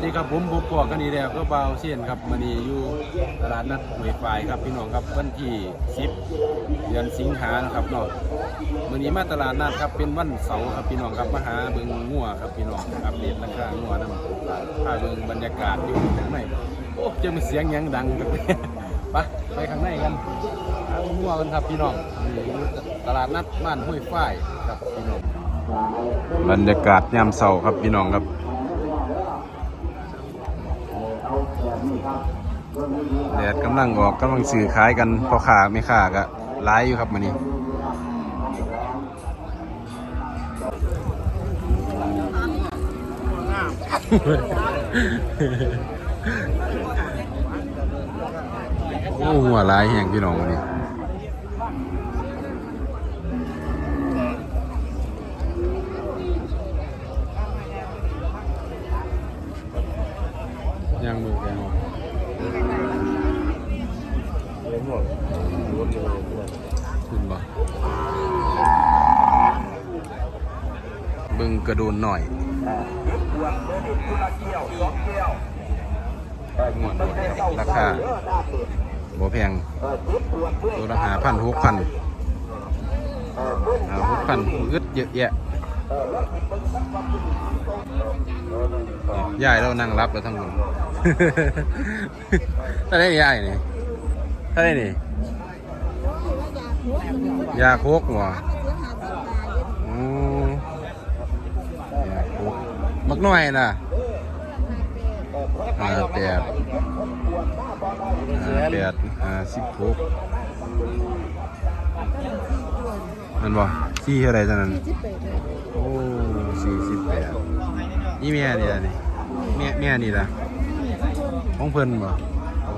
สดีครับผมบุกพวกกันนี่แล้วก็เบาเช่นครับมันนี้อยู่ตลาดนัดหวยฝ่ายครับพี่น้องครับวันที่10เดือนสิงหานะครับเนาะมันนี้มาตลาดนัดครับเป็นวันเสาร์ครับพี่น้องครับมาหาเบิงงัวครับพี่น้องอัปเดตราคางัวนั่นพาเบิงบรรยากาศอยู่ข้างในโอ้จะมีเสียงยังดังกันไปไปข้างในกันงัวกันครับพี่น้องตลาดนัดบ้านห้วยฝ่ายครับพี่น้องบรรยากาศยามเสาร์ครับพี่น้องครับ แดดกำลังออกกำลังสื่อขายกันพอขาไม่ขาก็ร้ายอยู่ครับมันนี้โอ้หัวร้ายแห่งพี่น้องวันนี้ กระโดนหน่อยงวดครับราคาบ่แพงตัวละหาพันหกพันหาหกพันอึดเยอะแยะยายเรานั่งรับแล้วทั้งหมดถ้าได้ยายนี่ถ้าได้นี่ยาโคกหัวอืมยาโคก มักน้อยน่ะห้าแปดห้าแปดห้าสิบหกมันบ่สี่เท่าไรตอนนั้นโอ้สี่สิบแปดนี่แม่นี่ล่ะนี่แม่แม่นี่ล่ะของเพิ่นบ่โอ้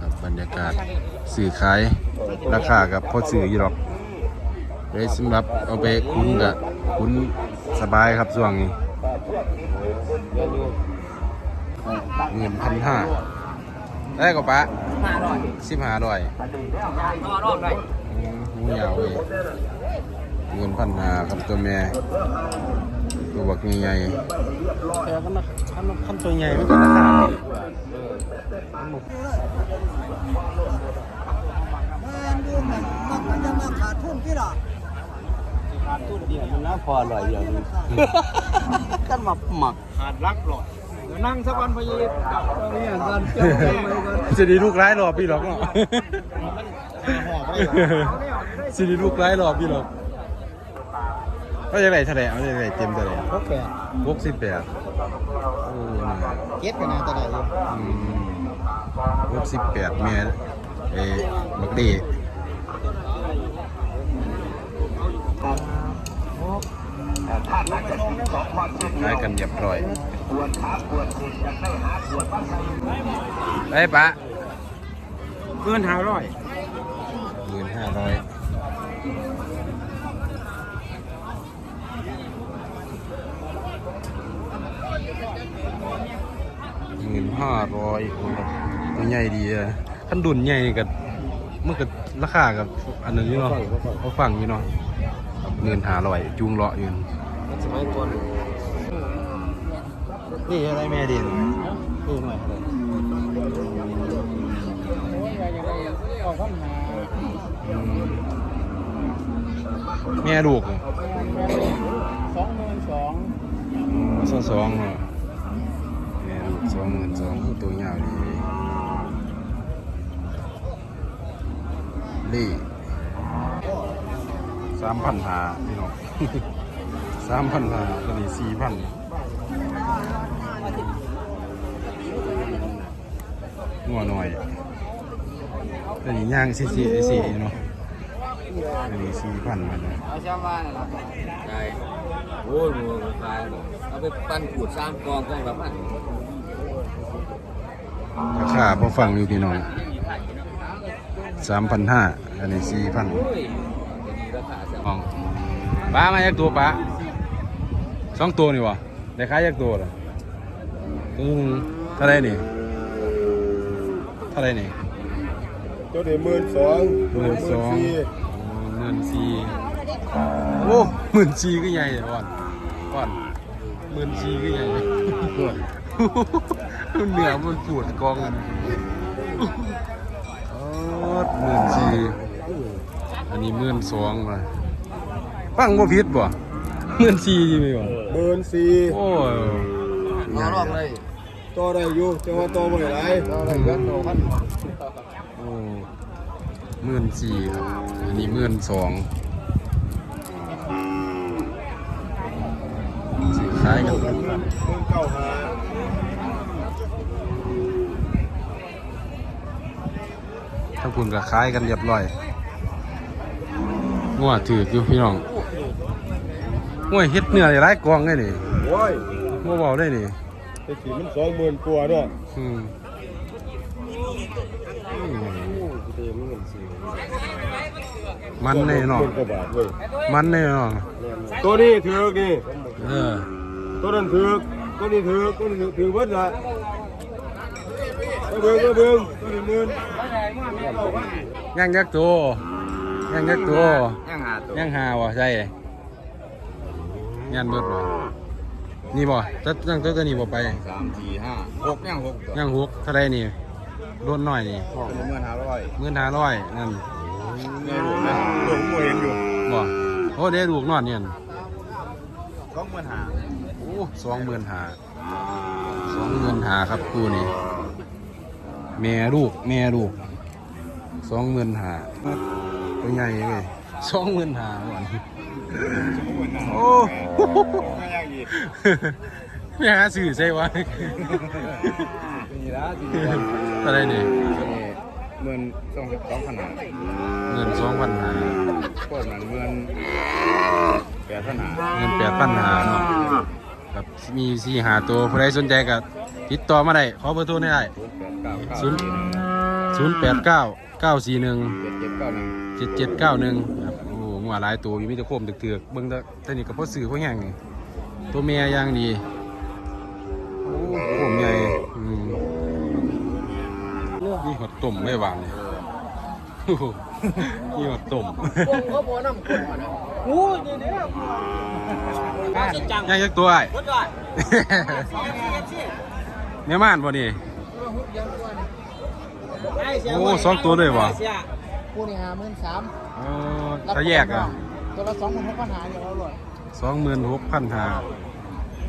ครับบรรยากาศสื่อขาย ราคากับพอสื่ออยู่หรอกเลยสำหรับเอาไปคุ้นกับ คุ้นสบายครับช่วงนี้เงินพันห้าได้ก็ปะห้าร้อยสิบห้าร้อยต่อรอบเลยอืมหูยาวเว้ยเงินพันห้าครับตัวแม่ตัวบักใหญ่ๆแต่กันนะคันคันตัวใหญ่มันก็ราคาดีมันดูเหมือนมันมันจะมาขาดทุนพี่หรอ ขาดทุนเดียวมันน่าพออร่อยเดียวนึงกันมาหมักขาดรักหลอดเดี๋ยวนั่งสักวันพยีกับนี่อะกันเจ้าไปกันสิดีลูกร้ายหรอพี่หรอกเนาะสิดีลูกร้ายหรอพี่หรอกก็จะไหนเท่าไหร่เอาจะไหนเต็มเท่าไหร่พกแปดหกสิบแปดโอ้น่ะเก็บกันนะแต่ไหนอยู่อืมหกสิบแปดเมียเอ้บักดี ขายกันเรียบร้อยไปปะเกินห้าร้อยหมื่นห้าร้อยหมื่นห้าร้อยโอ้ยตัวใหญ่ดีอะขั้นดุนใหญ่กับมันก็ราคากับอันนั้นอยู่เนาะเขาฟังอยู่เนาะเงินหาร้อยจูงเลาะอยู่ สมัยก่อนนี่อะไรแม่ดินนี่หน่อยออกข้างหาแม่ลูกอะสองหมื่นสองสองสองเหรอแม่ลูกสองหมื่นสองตัวยาวดีนี่สามพันหาพี่น้องสามพันหาตัวนี้สี่พันงัวหน่อยตัวนี้ย่างสี่สี่สี่เนาะตัวนี้สี่พันมันนะเอาชาวบ้านนะครับใช่โอ้ยมือตายหมดเอาไปปั้นขูดสามกองกองละพันราคาพอฟังอยู่พี่น้องสามพันห้าอันนี้สี่พันโอ้ยดีราคาจะมองป้ามาจากตัวป้า สองตัวนี่วะได้ขายจากตัวเหรอตัวหนึงเท่าไรนี่เท่าไรนี่ ตัวเดียวหมื่นสองหมื่นสอง หมื่นสี่โอ้หมื่นสี่ก็ใหญ่เลยก่อนก่อนหมื่นสี่ก็ยังไงเหนือมันปวดกองโอ้หมื่นสี่อันนี้หมื่นสองว่ะฟังบ่ผิดบ่ หมื่นสี่จริงไหมบ่หมื่นสี่โอ้ยนอนรอบเลยต่อได้อยู่แต่ว่าต่อไม่ได้ต่อได้เยอะต่อพันโอ้หมื่นสี่ครับอันนี้หมื่นสองซื้อขายกันหมื่นเก้าห้าถ้าคุณก็ขายกันเรียบร้อยงัวถือกอยู่พี่น้อง งัวเฮ็ดเนื้อได้หลายกองได้นี่โอ้ยงัวเบาได้นี่ไอ้สีมันสองหมื่นกว่าด้วยอืมมันแน่นอนหมื่นกว่าบาทเว้ยมันแน่นอนตัวนี้ถือกนี่เออตัวนั้นถือกตัวนี้ถือกตัวนี้ถือกถือเบิดละก็เบิ่งก็เบิ่งตัวนี้หมื่นย่างยักษ์ตัวย่างยักษ์ตัวย่างหาตัวย่างหาวะใช่ ย่านเบิดบ่นี่บ่ตัดย่างตัวตัวนี้บ่ไปสามสี่ห้าหกย่างหกตัวย่างหกเท่าไรนี่ลดหน่อยนี่เป็นเมื่อห้าร้อยหมื่นห้าร้อยนั่นเงินหลวงนะหลวงบ่เห็นอยู่บ่โอ้เด้ลูกนอนเนี่ยสองหมื่นห้าโอ้สองหมื่นหาสองหมื่นหาครับคู่นี้แม่ลูกแม่ลูกสองหมื่นหาตัวใหญ่เลย สองหมื่นหาวันโอ้ไม่ยากอีกแม่หาสื่อใช่วะนี่ละที่อะไรนี่หมื่นสองสองขนาดเงินสองพันหาพวกนั้นเงินแปดขนาดเงินแปดพันหาเนาะแบบมีสี่หาตัวผู้ใดสนใจก็ติดต่อมาได้ขอเบอร์โทรได้ศูนย์แปดเก้าเก้าศูนย์ศูนย์แปดเก้า เก้าสี่หนึ่งเจ็ดเจ็ดเก้าหนึ่งเจ็ดเจ็ดเก้าหนึ่งครับโอ้โหหัวหลายตัวอยู่มีแต่โคมตึกเถือกๆเบิ่งแต่แต่นี่ก็พอสื่อพอแห้งนี่ตัวเมียอย่างดีโอ้โคมใหญ่อืมนี่หอดต้มไม่หวานเลยโอ้โหนี่หอดต้มเขาบอกน้ำข้นนะโอ้ยนี่เด้อย่างยักตัวไอ้แม่ม่านบ่นี่ โอ้สองตัวเลยวะ คู่นี่ห้าหมื่นสามเออถ้าแยกอะตัวละสองหมื่นหกพันหาเดียวเอาเลยสองหมื่นหกพันหา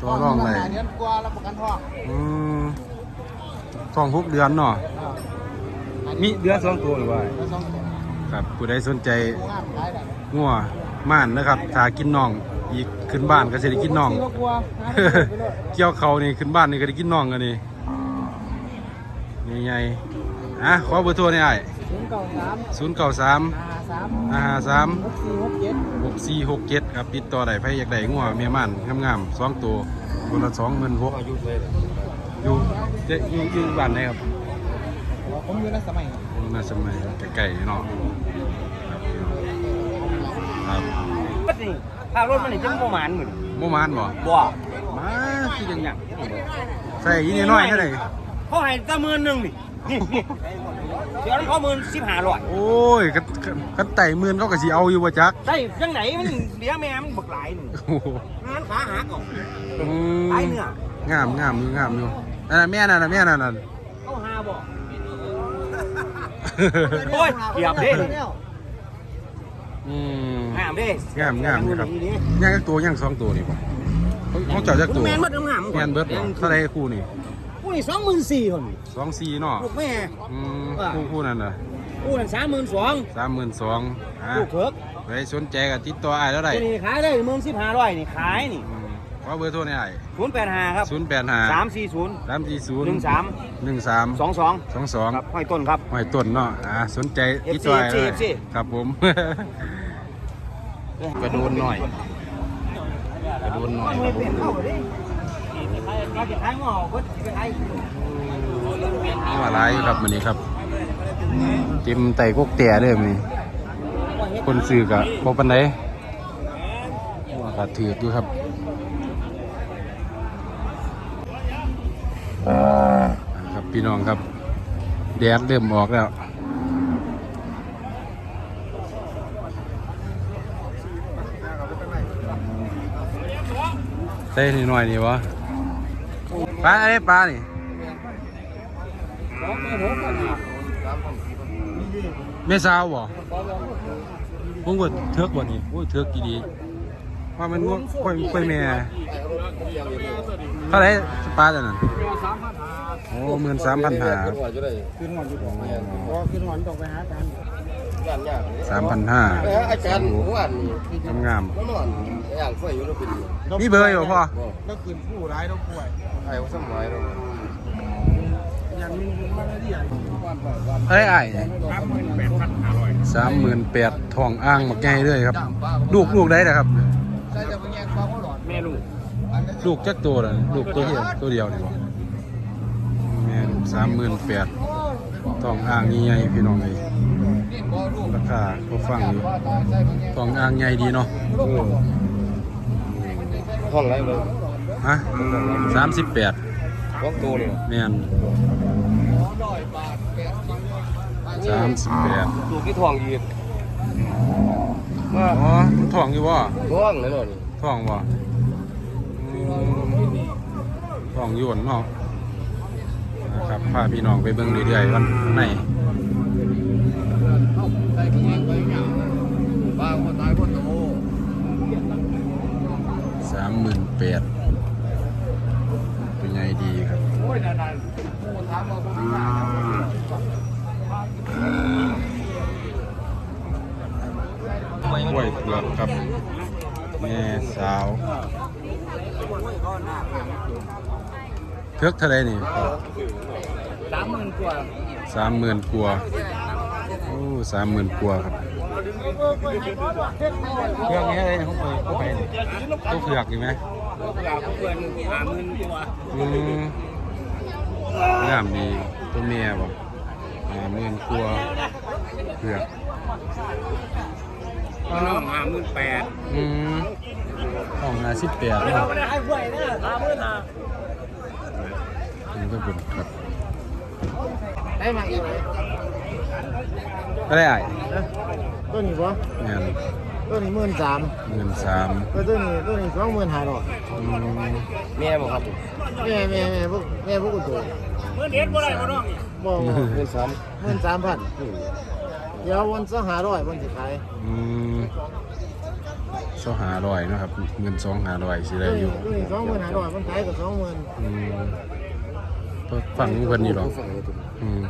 ตัวร่องเลยเดือนกว่ารับประกันทองอืมท้องหกเดือนเนาะมีเดือนสองตัวหรือว่าเดือนสองตัวครับผู้ใดสนใจงามขายได้งัวม่านนะครับถ้ากินน่องอีกขึ้นบ้านก็จะได้กินน่องสี่ก็กลัวหาได้ไปเลยเกี่ยวเขานี่ขึ้นบ้านนี่ก็ได้กินน่องกันนี่นี่ไง อะขอเบอร์โทรหน่อยศูนย์เก้าสามศูนย์เก้าสามห้าสามห้าสามหกสี่หกเจ็ดหกสี่หกเจ็ดครับติดต่อได้ไผอยากได้งัวเมียม่านงามๆสองตัวคนละสองหมื่นหกอายุเลยอยู่เจะอยู่อยู่บ้านไหนครับผมอยู่ในสมัยครับน่าสมัยไก่ๆเนาะครับครับก็นี่ถ้ารถมันนี่จะประมาณหมื่นโมมานบ่บ่มาคือจังหยังใส่อีนี่น้อยเท่าไหร่เขาให้ตั้งหมื่นหนึ่งนี่ นี่นี่เดี๋ยวนั้นเขาหมื่นสิบห้าร้อยโอ้ยกันกันกันไต่หมื่นเขาก็สิเอาอยู่บ่จักใช่ยังไหนมันเลี้ยงแม่มันบักหลายหนึ่งโอ้โหงานขาหักออกอืมหลายเนื้องามงามอยู่งามอยู่อันนั้นแม่นั่นน่ะแม่นั่นน่ะเขาหาบ่โอ้ยเกียบเด้อืมงามเด้งามงามนี่ครับย่างจักตัวย่างสองตัวนี่บ่เขาเขาเจ้าจักตัวแมนเบิดงามแม่นเบิดบ่เท่าไหร่คู่นี่กู นี่สองหมื่นสี่คนสองสี่เนาะลูกแม่อืมคู่คู่นั่นน่ะกูนั่นสามหมื่นสองสามหมื่นสองอะลูกเถิกไปสนใจก็ติดต่ออ้ายแล้วได้กูนี่ขายได้หมื่นสิบห้าร้อยนี่ขายนี่อืมขอเบอร์โทรหน่อยศูนย์แปดห้าครับศูนย์แปดห้าสามสี่ศูนย์สามสี่ศูนย์หนึ่งสามหนึ่งสามสองสองสองสองครับห้อยต้นครับหอยต้นเนาะอ่าสนใจ FC ติดต่ออ้ายได้ FC ครับผมกระโดนหน่อยกระโดนหน่อยครับผม ว่าร้ายครับมันนี้ครับเต็มไต่กกแต่เลยมันนี้คนซื้อกะบอปันไดว่ากะถือกอยู่ครับครับพี่น้องครับ แดดเริ่มออกแล้วใส่นิดหน่อยนี่วะ ปลาอะไรปลานี่แม่สาวบ่ผมก็เทือกบ่นี่โอ้ยเทือกกี่ดีว่ามันง่วงค่อยค่อยแม่เท่าไหรปลาตัวนั้นโอ้หมื่นสามพันห้าสามพันห้าอาจารย์หวานนี่งามนอนอย่างไฟอยู่แล้วเป็น มีเบอร์อยู่บ่พ่อ แล้วขึ้นผู้ร้ายต้องป่วยไอ้สมัยเราอย่างนี้มันไม่ได้ใหญ่เอ้ยไอ้สามหมื่นแปดทองอ่างมาแก่เลยครับ ลูกลูกได้นะครับใช่จะไปแย่งความร้อนแม่ลูกลูกจักตัวเลยลูกตัวเดียวตัวเดียวนี่บ่แม่ลูกสามหมื่นแปดทองอ่างใหญ่ๆพี่น้องเลยราคาก็ฟังอยู่ทองอ่างใหญ่ดีเนาะ ห้องไรเลยฮะสามสิบแปดห้องโตเลยแม่นสามสิบแปดดูที่ทองยืนอ๋อมันทองอยู่บ่ท้องเลยเนาะนี่ทองบ่อืมทองอยวนเนาะนะครับพาพี่น้องไปเบิ่งเรื่อยๆวันไหน บ้าคนตายคนโต สามหมื่นแป ดเป็นไงดีครับกล้วยเผือกครับแม่สาวเทือกเท่าไรนี่สามหมื่นกว่าสามหมื่นกว่าโอ้สามหมื่นกว่าครับเผือกนี้อะไรเนี่ยเขาไปเขาไปนี่ตัวเผือกอยู่ไหม เพื่อนหาหมื่นกว่าอืมงามดีตัวเมียบ่อ่าหมื่นกว่าเผือกน้องหาหมื่นแปดอืมของอาสิบแปดเนาะไม่ได้ให้หวยนะหาหมื่นนะนี่ก็บุญครับได้มาอีกก็ได้ไอ้ตัวนี้บ่งาน ตัวนี้หมื่นสามหมื่นสามตัวนี้ตัวนี้สองหมื่นห้าร้อยอืมแม่บอกครับแม่แม่แม่พวกแม่พวกกูตัวเมื่อเด็ดบ่ได้บ่น้องนี่บ่เงินสามหมื่นสามพันเดี๋ยววันสองห้าร้อยวันสุดท้ายอืมสองหาร้อยเนาะครับเงินสองหาร้อยสิได้อยู่ตัวนี้สองหมื่นห้าร้อยวันท้ายก็สองหมื่นอืมฝั่งเพิ่นนี่หรอฝั่งนี้ตัวอืม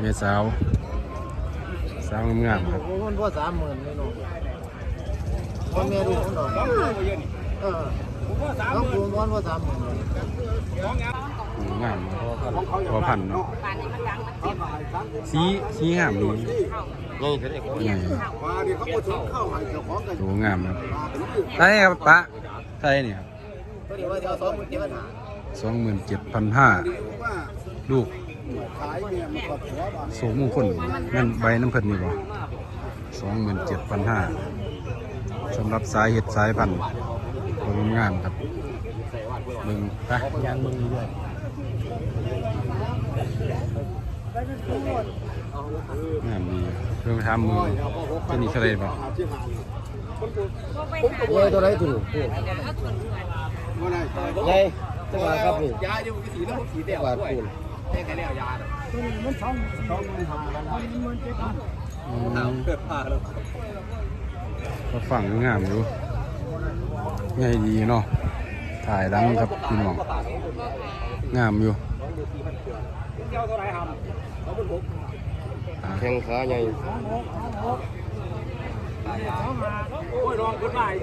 เมียสาว สาวงามๆครับวันพ่อสามหมื่นนี่เนาะวันแม่ดูคนดอกเออต้องคูณวันพ่อสามหมื่นงามพอพันเนาะสีสีงามดีนี่เขาเรียกว่านี่โหงามครับใช่ครับปะใช่นี่ครับตัวนี้ว่าเดี๋ยสองหมื่นเจ็ดพันห้าสองหมื่นเจ็ดพันห้าลูก สมมงคลนั่นใบน้ำเพิ่นนี่บ่สองหมื่นเจ็ดพันห้าสำหรับสายเห็ดสายพันธุ์ตัวงามครับมึงไปยางมึงด้วยงามดีเรื่องไปทำมือตัวนี้เท่าไรบ่เงินตัวไหนตัวนี้ไงจังหวะครับนี่ยาอยู่กี่สี แล้วกี่เดียวบาทด้วยคูณแค่แค่เดียวยาอืมก็ฝั่งงามอยู่ง่ายดีเนาะถ่ายหลังครับพี่น้องงามอยู่เดียวเท่าไรครับอ่าแข้งขาใหญ่โอ้ยรองขึ้นมาอีก